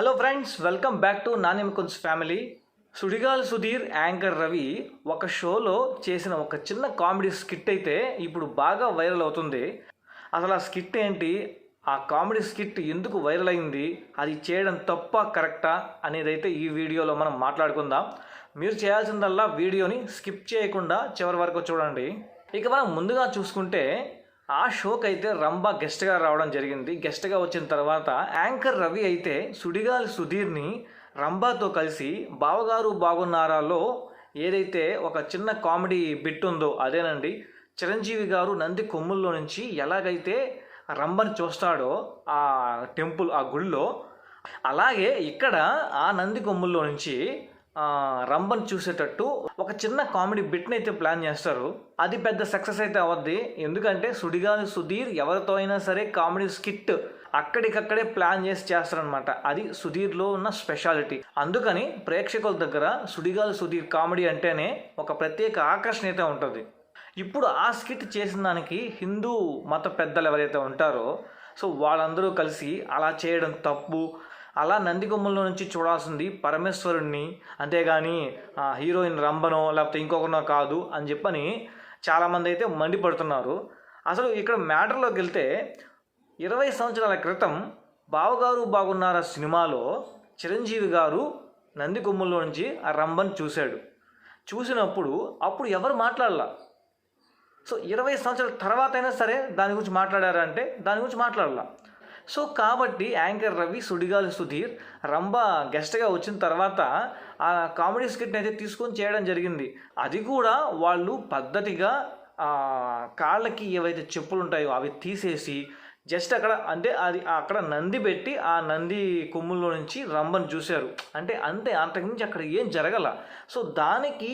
Hello friends welcome back to Nani family Sudigali Sudheer anchor Ravi ఒక షోలో చేసిన ఒక చిన్న కామెడీ స్కిట్ అయితే ఇప్పుడు బాగా వైరల్ అవుతుంది. అసలు ఆ స్కిట్ ఏంటి? ఆ కామెడీ స్కిట్ ఎందుకు వైరల్ అయింది? అది చేయడం తప్ప కరెక్టా అనేది అయితే ఈ వీడియోలో మనం మాట్లాడుకుందాం. మీరు చేయాల్సిందల్లా వీడియోని స్కిప్ చేయకుండా చివరి వరకు చూడండి. ఇక మనం ముందుగా చూసుకుంటే ఆ షోకి అయితే రంభా గెస్ట్గా రావడం జరిగింది. గెస్ట్గా వచ్చిన తర్వాత యాంకర్ రవి అయితే సుడిగాలి సుధీర్ని రంభాతో కలిసి బావగారు బాగున్నారాలో ఏదైతే ఒక చిన్న కామెడీ బిట్ ఉందో అదేనండి. చిరంజీవి గారు నంది కొమ్ముల్లో నుంచి ఎలాగైతే రంభని చూస్తాడో ఆ టెంపుల్ ఆ గుడిలో అలాగే ఇక్కడ ఆ నంది కొమ్ముల్లో నుంచి ఆ, రంభని చూసేటట్టు ఒక చిన్న కామెడీ బిట్ని అయితే ప్లాన్ చేస్తారు. అది పెద్ద సక్సెస్ అయితే అవద్ది ఎందుకంటే సుడిగాలి సుధీర్ ఎవరితో అయినా సరే కామెడీ స్కిట్ అక్కడికక్కడే ప్లాన్ చేసి చేస్తారనమాట అది సుధీర్లో ఉన్న స్పెషాలిటీ. అందుకని ప్రేక్షకుల దగ్గర సుడిగాలి సుధీర్ కామెడీ అంటేనే ఒక ప్రత్యేక ఆకర్షణ అయితే ఉంటుంది. ఇప్పుడు ఆ స్కిట్ చేసిన దానికి హిందూ మత పెద్దలు ఎవరైతే ఉంటారో సో వాళ్ళందరూ కలిసి అలా చేయడం తప్పు. అలా నందికొమ్మల నుంచి చూడాల్సింది పరమేశ్వరుణ్ణి. అంతేగాని ఆ, హీరోయిన్ రంభనో లేకపోతే ఇంకొకరినో కాదు అని చెప్పని చాలామంది అయితే మండిపడుతున్నారు. అసలు ఇక్కడ మ్యాటర్లోకి వెళ్తే ఇరవై సంవత్సరాల క్రితం బావగారు బాగున్నారా సినిమాలో చిరంజీవి గారు నందికొమ్ముల్లో నుంచి ఆ రంభన్ చూశాడు. చూసినప్పుడు అప్పుడు ఎవరు మాట్లాడాల? సో ఇరవై సంవత్సరాల తర్వాత అయినా సరే దాని గురించి మాట్లాడారంటే దాని గురించి మాట్లాడాల. సో కాబట్టి యాంకర్ రవి సుడిగాలి సుధీర్ రంభ గెస్ట్గా వచ్చిన తర్వాత ఆ కామెడీ స్కిట్ని అయితే తీసుకొని చేయడం జరిగింది. అది కూడా వాళ్ళు పద్ధతిగా కాళ్ళకి ఏవైతే చెప్పులు ఉంటాయో అవి తీసేసి జస్ట్ అక్కడ అంటే అది అక్కడ నంది పెట్టి ఆ నంది కొమ్ముల్లో నుంచి రంభను చూశారు. అంటే అంతే అంతకుమించి అక్కడ ఏం జరగల. సో దానికి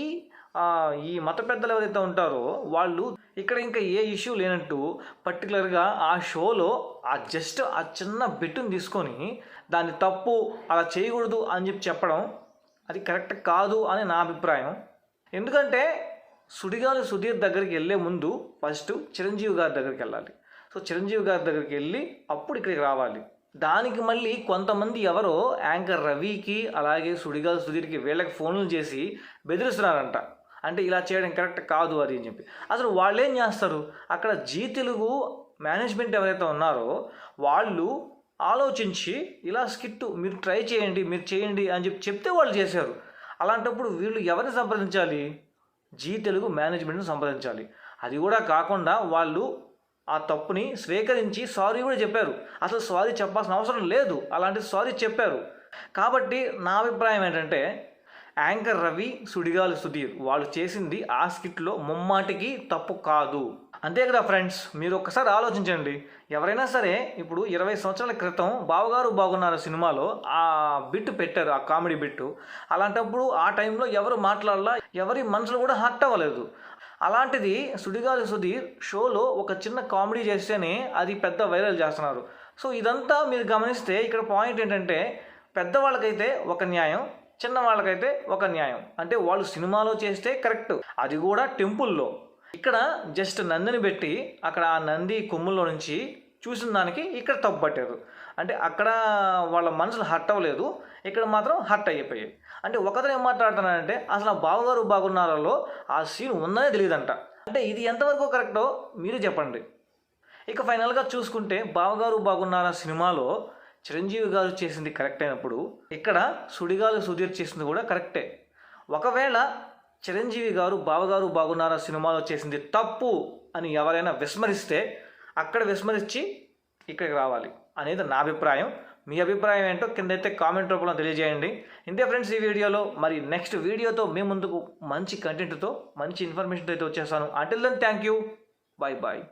ఈ మత పెద్దలు ఎవరైతే ఉంటారో వాళ్ళు ఇక్కడ ఇంకా ఏ ఇష్యూ లేనట్టు పర్టికులర్గా ఆ షోలో ఆ జస్ట్ ఆ చిన్న బిట్టును తీసుకొని దాన్ని తప్పు అలా చేయకూడదు అని చెప్పి చెప్పడం అది కరెక్ట్ కాదు అని నా అభిప్రాయం. ఎందుకంటే సుడిగాలి సుధీర్ దగ్గరికి వెళ్ళే ముందు ఫస్ట్ చిరంజీవి గారి దగ్గరికి వెళ్ళాలి. సో చిరంజీవి గారి దగ్గరికి వెళ్ళి అప్పుడు ఇక్కడికి రావాలి. దానికి మళ్ళీ కొంతమంది ఎవరో యాంకర్ రవికి అలాగే సుడిగాలి సుధీర్కి వీళ్ళకి ఫోన్లు చేసి బెదిరిస్తున్నారంట. అంటే ఇలా చేయడం కరెక్ట్ కాదు అది అని చెప్పి. అసలు వాళ్ళు ఏం చేస్తారు? అక్కడ జీ తెలుగు మేనేజ్మెంట్ ఎవరైతే ఉన్నారో వాళ్ళు ఆలోచించి ఇలా స్కిట్ మీరు ట్రై చేయండి మీరు చేయండి అని చెప్పి చెప్తే వాళ్ళు చేశారు. అలాంటప్పుడు వీళ్ళు ఎవరిని సంప్రదించాలి? జీ తెలుగు మేనేజ్మెంట్ని సంప్రదించాలి. అది కూడా కాకుండా వాళ్ళు ఆ తప్పుని స్వీకరించి సారీ కూడా చెప్పారు. అసలు సారీ చెప్పాల్సిన అవసరం లేదు. అలాంటి సారీ చెప్పారు. కాబట్టి నా అభిప్రాయం ఏంటంటే యాంకర్ రవి సుడిగాలి సుధీర్. వాళ్ళు చేసింది ఆ స్కిట్లో ముమ్మాటికి తప్పు కాదు. అంతే కదా ఫ్రెండ్స్? మీరు ఒక్కసారి ఆలోచించండి. ఎవరైనా సరే ఇప్పుడు ఇరవై సంవత్సరాల క్రితం బావగారు బాగున్నారు సినిమాలో. ఆ బిట్ పెట్టారు ఆ కామెడీ బిట్టు. అలాంటప్పుడు ఆ టైంలో ఎవరు మాట్లాడాలా? ఎవరి మనసులు కూడా హర్ట్ అవ్వలేదు. అలాంటిది సుడిగాలి సుధీర్ షోలో ఒక చిన్న కామెడీ చేస్తేనే అది పెద్ద వైరల్ చేస్తున్నారు. సో ఇదంతా మీరు గమనిస్తే ఇక్కడ పాయింట్ ఏంటంటే పెద్దవాళ్ళకైతే ఒక న్యాయం చిన్న వాళ్ళకైతే ఒక న్యాయం. అంటే వాళ్ళు సినిమాలో చేస్తే కరెక్ట్. అది కూడా టెంపుల్లో. ఇక్కడ జస్ట్ నందిని పెట్టి అక్కడ ఆ నంది కొమ్ముల్లో నుంచి చూసిన దానికి ఇక్కడ తప్పు పట్టారు. అంటే అక్కడ వాళ్ళ మనసులు హర్ట్ అవ్వలేదు. ఇక్కడ మాత్రం హర్ట్ అయిపోయాయి. అంటే ఒకతను ఏం మాట్లాడుతున్నాడంటే అసలు ఆ బావగారు బాగున్నారలో ఆ సీన్ ఉందనే తెలియదంట. అంటే ఇది ఎంతవరకు కరెక్టో మీరు చెప్పండి. ఇక ఫైనల్గా చూసుకుంటే బావగారు బాగున్నారా సినిమాలో చిరంజీవి గారు చేసింది కరెక్ట్ అయినప్పుడు ఇక్కడ సుడిగాలు సుధీర్ చేసింది కూడా కరెక్టే. ఒకవేళ చిరంజీవి గారు బావగారు బాగున్నారా సినిమాలో చేసింది తప్పు అని ఎవరైనా విస్మరిస్తే అక్కడ విస్మరించి ఇక్కడికి రావాలి అనేది నా అభిప్రాయం. మీ అభిప్రాయం ఏంటో కిందైతే కామెంట్ రూపంలో తెలియజేయండి. ఇంతే ఫ్రెండ్స్ ఈ వీడియోలో మరి నెక్స్ట్ వీడియోతో మీ ముందుకు మంచి కంటెంట్తో మంచి ఇన్ఫర్మేషన్తో అయితే వచ్చేసాను until then thank you bye bye